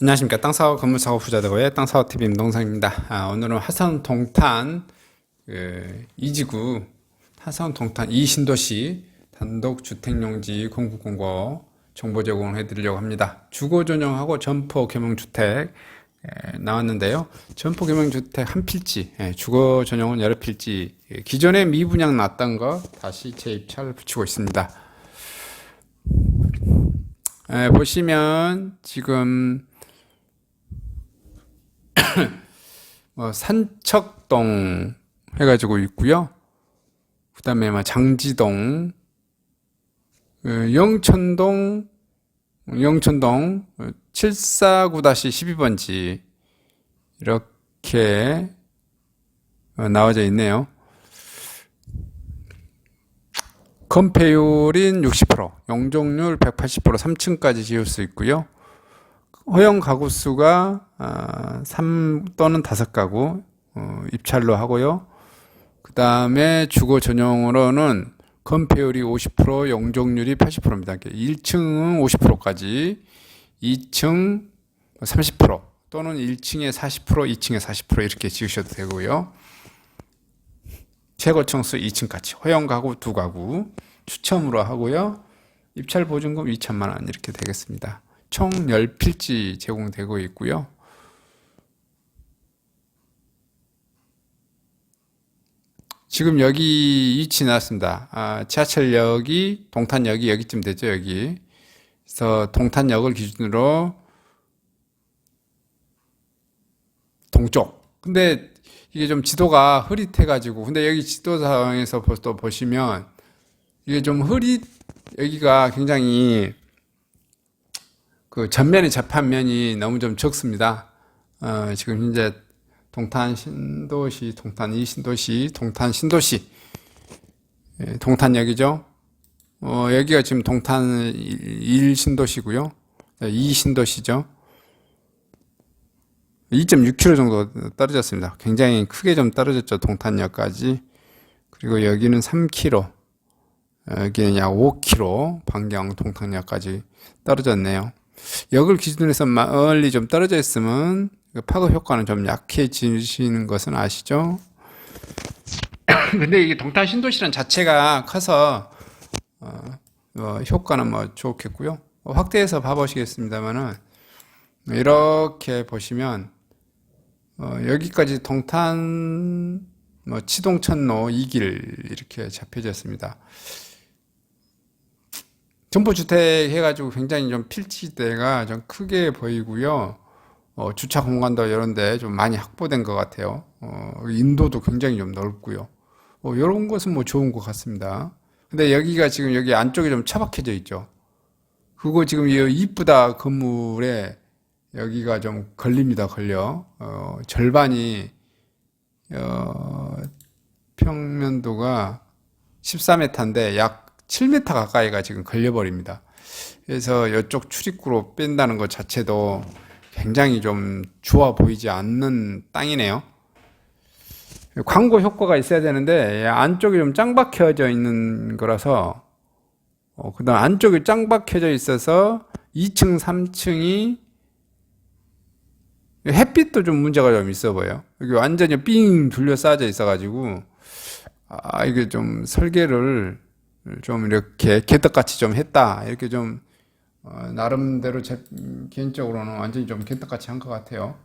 안녕하십니까 땅사업 건물사업 부자대고의 땅사업 TV 임동상입니다. 아, 오늘은 화성 동탄 그, 이지구 화성 동탄 이신도시 단독 주택용지 공급공고 정보 제공을 해드리려고 합니다. 주거 전용하고 점포 겸용주택 에, 나왔는데요. 점포 겸용주택 한 필지, 예, 주거 전용은 여러 필지. 예, 기존에 미분양 났던 거 다시 재입찰 붙이고 있습니다. 에, 보시면 지금 뭐 산척동 해가지고 있고요. 그다음에 뭐 장지동, 어, 영천동, 영천동 749-12번지 이렇게 어, 나와져 있네요. 건폐율인 60%, 용적률 180% 3층까지 지을 수 있고요. 허용 가구 수가 아, 3 또는 5가구 어, 입찰로 하고요. 그 다음에 주거 전용으로는 건폐율이 50%, 용적률이 80%입니다. 1층은 50%까지, 2층 30% 또는 1층에 40%, 2층에 40% 이렇게 지으셔도 되고요. 최고 층수 2층까지, 허용 가구 2가구 추첨으로 하고요. 입찰 보증금 2천만 원 이렇게 되겠습니다. 총 10필지 제공되고 있고요. 지금 여기 위치 나왔습니다. 아, 지하철역이 동탄역이 여기쯤 되죠, 여기. 그래서 동탄역을 기준으로 동쪽. 근데 이게 좀 지도가 흐릿해가지고, 근데 여기 지도상에서 또 보시면 이게 좀 흐릿, 여기가 굉장히 그 전면의 접합면이 너무 좀 적습니다. 어, 지금 현재 동탄 신도시, 동탄 이신도시, 동탄 신도시, 예, 동탄역이죠. 어, 여기가 지금 동탄 1 신도시고요. 2 신도시죠. 2.6km 정도 떨어졌습니다. 굉장히 크게 좀 떨어졌죠. 동탄역까지. 그리고 여기는 3km, 여기는 약 5km 반경 동탄역까지 떨어졌네요. 역을 기준으로 해서 멀리 좀 떨어져 있으면 그 파급 효과는 좀 약해지시는 것은 아시죠? 근데 이게 동탄 신도시란 자체가 커서 어, 어, 효과는 뭐 좋겠고요. 확대해서 봐보시겠습니다만은 이렇게 보시면 어, 여기까지 동탄 뭐 치동천로 2길 이렇게 잡혀졌습니다. 점포주택 해가지고 굉장히 좀 필지대가 좀 크게 보이고요. 어, 주차 공간도 이런 데 좀 많이 확보된 것 같아요. 어, 인도도 굉장히 좀 넓고요. 어, 이런 것은 뭐 좋은 것 같습니다. 근데 여기가 지금 여기 안쪽에 좀 처박혀져 있죠. 그거 지금 이 이쁘다 건물에 여기가 좀 걸립니다. 걸려. 어, 절반이 어, 평면도가 14m인데 약 7m 가까이가 지금 걸려버립니다. 그래서 이쪽 출입구로 뺀다는 것 자체도 굉장히 좀 좋아 보이지 않는 땅이네요. 광고 효과가 있어야 되는데 안쪽이 좀 짱박혀져 있는 거라서 어, 그다음 안쪽이 짱박혀져 있어서 2층, 3층이 햇빛도 좀 문제가 좀 있어 보여요. 여기 완전히 삥 둘러싸져 있어가지고 아 이게 좀 설계를 좀 이렇게 개떡같이 좀 했다 이렇게 좀 어, 나름대로 제 개인적으로는 완전히 좀 개떡같이 한 것 같아요.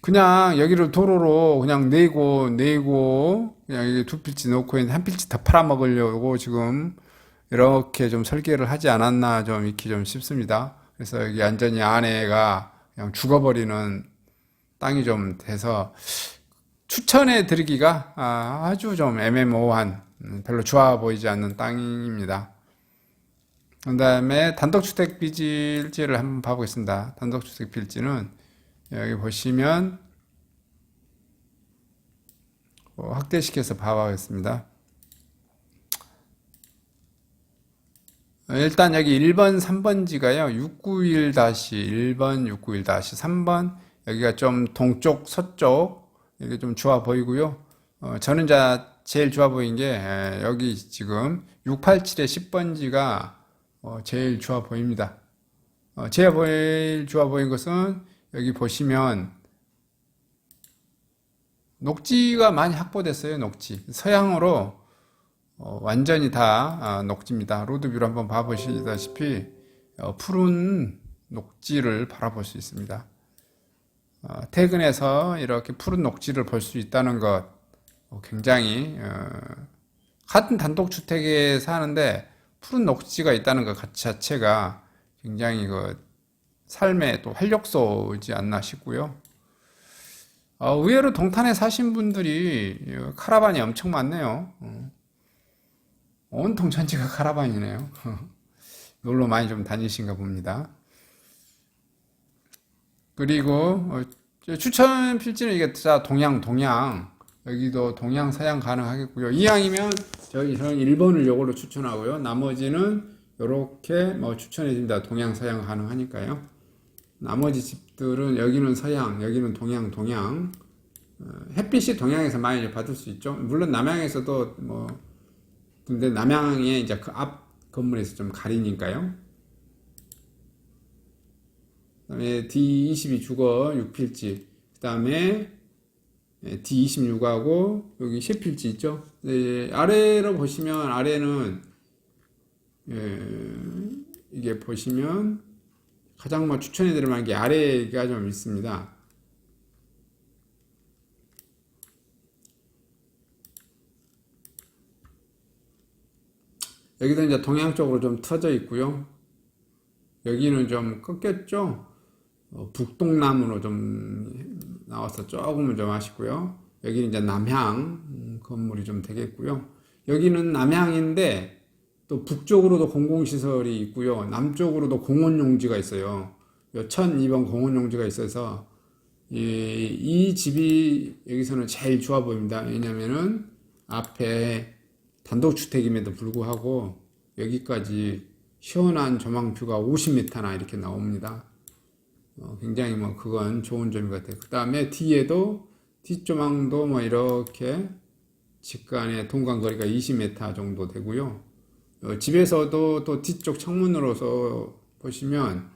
그냥 여기를 도로로 그냥 내고 내고 그냥 여기 두 필지 놓고 한 필지 더 팔아먹으려고 지금 이렇게 좀 설계를 하지 않았나 좀 이렇게 좀 싶습니다. 그래서 여기 완전히 안에가 그냥 죽어버리는 땅이 좀 돼서 추천해 드리기가 아, 아주 좀 애매모호한 음, 별로 좋아 보이지 않는 땅입니다. 그 다음에 단독주택 필지를 한번 봐보겠습니다. 단독주택 필지는 여기 보시면 뭐 확대시켜서 봐보겠습니다. 일단 여기 1번, 3번지가요. 691-1번, 691-3번 여기가 좀 동쪽, 서쪽 이게 좀 좋아 보이고요. 어, 저는 자 제일 좋아 보인 게 에, 여기 지금 687의 10번지가 어, 제일 좋아 보입니다. 어, 제일 좋아 보인 것은 여기 보시면 녹지가 많이 확보됐어요. 녹지 서양으로 어, 완전히 다 아, 녹지입니다. 로드뷰로 한번 봐보시다시피 어, 푸른 녹지를 바라볼 수 있습니다. 어, 퇴근해서 이렇게 푸른 녹지를 볼 수 있다는 것 어, 굉장히 어, 같은 단독주택에 사는데 푸른 녹지가 있다는 것 자체가 굉장히 그 삶의 또 활력소이지 않나 싶고요. 어, 의외로 동탄에 사신 분들이 어, 카라반이 엄청 많네요. 어, 온통 전체가 카라반이네요. 놀러 많이 좀 다니신가 봅니다. 그리고 어, 저 추천 필지는 이게 다 동양 동양 여기도 동양 서양 가능하겠고요. 이왕이면 저기 저는 1번을 요걸로 추천하고요. 나머지는 요렇게 뭐 추천해 줍니다. 동양 서양 가능하니까요. 나머지 집들은 여기는 서양, 여기는 동양, 동양. 어, 햇빛이 동양에서 많이 받을 수 있죠. 물론 남양에서도 뭐 근데 남양에 이제 그 앞 건물에서 좀 가리니까요. 그다음에 D22 주거 6필지. 그다음에 D26하고 여기 10필지 있죠. 네, 아래로 보시면 아래는 예, 이게 보시면 가장 뭐 추천해 드릴 만한 게 아래가 좀 있습니다. 여기도 이제 동양 쪽으로 좀 터져 있고요. 여기는 좀 꺾였죠. 어, 북동남으로 좀 나와서 조금은 좀 아쉽고요. 여기는 이제 남향 음, 건물이 좀 되겠고요. 여기는 남향인데 또 북쪽으로도 공공시설이 있고요. 남쪽으로도 공원용지가 있어요. 1002번 공원용지가 있어서 이, 이 집이 여기서는 제일 좋아 보입니다. 왜냐면은 앞에 단독주택임에도 불구하고 여기까지 시원한 조망뷰가 50m나 이렇게 나옵니다. 어, 굉장히 뭐 그건 좋은 점인 것 같아요. 그 다음에 뒤에도 뒷조망도 뭐 이렇게 직간의 동간거리가 20m 정도 되고요. 어, 집에서도 또 뒤쪽 창문으로서 보시면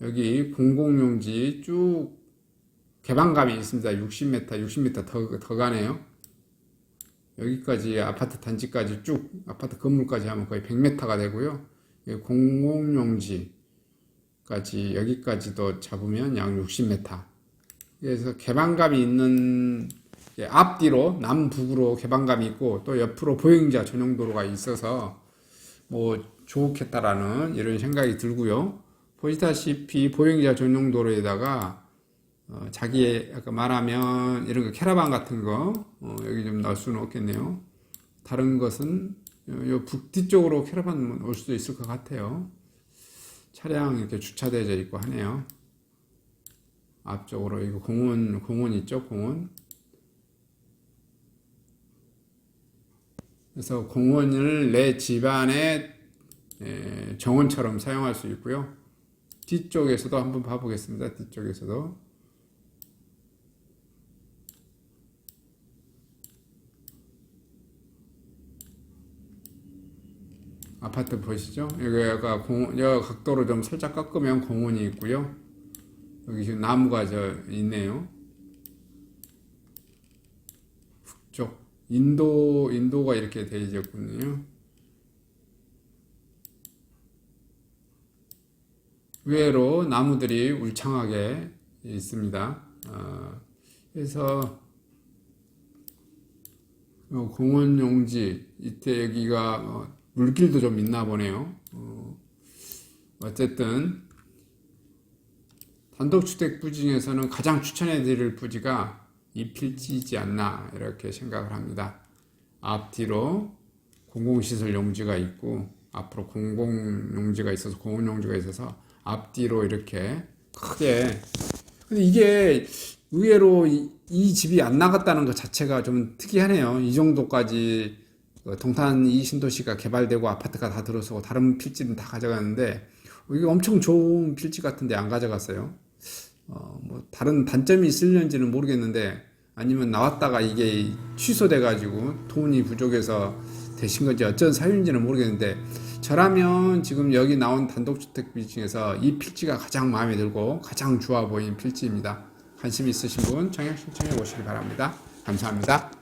여기 공공용지 쭉 개방감이 있습니다. 60m, 60m 더, 더 가네요. 여기까지 아파트 단지까지 쭉 아파트 건물까지 하면 거의 100m가 되고요. 여기 공공용지 까지 여기까지도 잡으면 약 60m. 그래서 개방감이 있는 예, 앞뒤로 남북으로 개방감이 있고 또 옆으로 보행자 전용 도로가 있어서 뭐 좋겠다라는 이런 생각이 들고요. 보시다시피 보행자 전용 도로에다가 어, 자기의 아까 말하면 이런 거 캐러반 같은 거 어, 여기 좀 넣을 수는 없겠네요. 다른 것은 요, 요 북뒤쪽으로 캐러반 올 수도 있을 것 같아요. 차량 이렇게 주차되어 있고 하네요. 앞쪽으로 이거 공원 공원 있죠 공원. 그래서 공원을 내 집안의 에, 정원처럼 사용할 수 있고요. 뒤쪽에서도 한번 봐보겠습니다. 뒤쪽에서도 아파트 보시죠? 여기가 공, 여 각도로 좀 살짝 꺾으면 공원이 있고요. 여기 지금 나무가 저 있네요. 북쪽 인도 인도가 이렇게 되어 있군요. 의외로 나무들이 울창하게 있습니다. 어, 그래서 어, 공원 용지 이때 여기가 어, 물길도 좀 있나 보네요. 어, 어쨌든 단독주택 부지 중에서는 가장 추천해 드릴 부지가 이 필지이지 않나 이렇게 생각을 합니다. 앞뒤로 공공시설 용지가 있고 앞으로 공공용지가 있어서 공원용지가 있어서 앞뒤로 이렇게 크게 근데 이게 의외로 이, 이 집이 안 나갔다는 것 자체가 좀 특이하네요. 이 정도까지 그 동탄 이 신도시가 개발되고 아파트가 다 들어서고 다른 필지는 다 가져갔는데 이게 엄청 좋은 필지 같은데 안 가져갔어요. 어, 뭐 다른 단점이 있을는지는 모르겠는데 아니면 나왔다가 이게 취소돼 가지고 돈이 부족해서 되신 건지 어쩐 사유인지는 모르겠는데 저라면 지금 여기 나온 단독주택 빌 중에서 이 필지가 가장 마음에 들고 가장 좋아 보이는 필지입니다. 관심 있으신 분 청약 신청해 보시기 바랍니다. 감사합니다.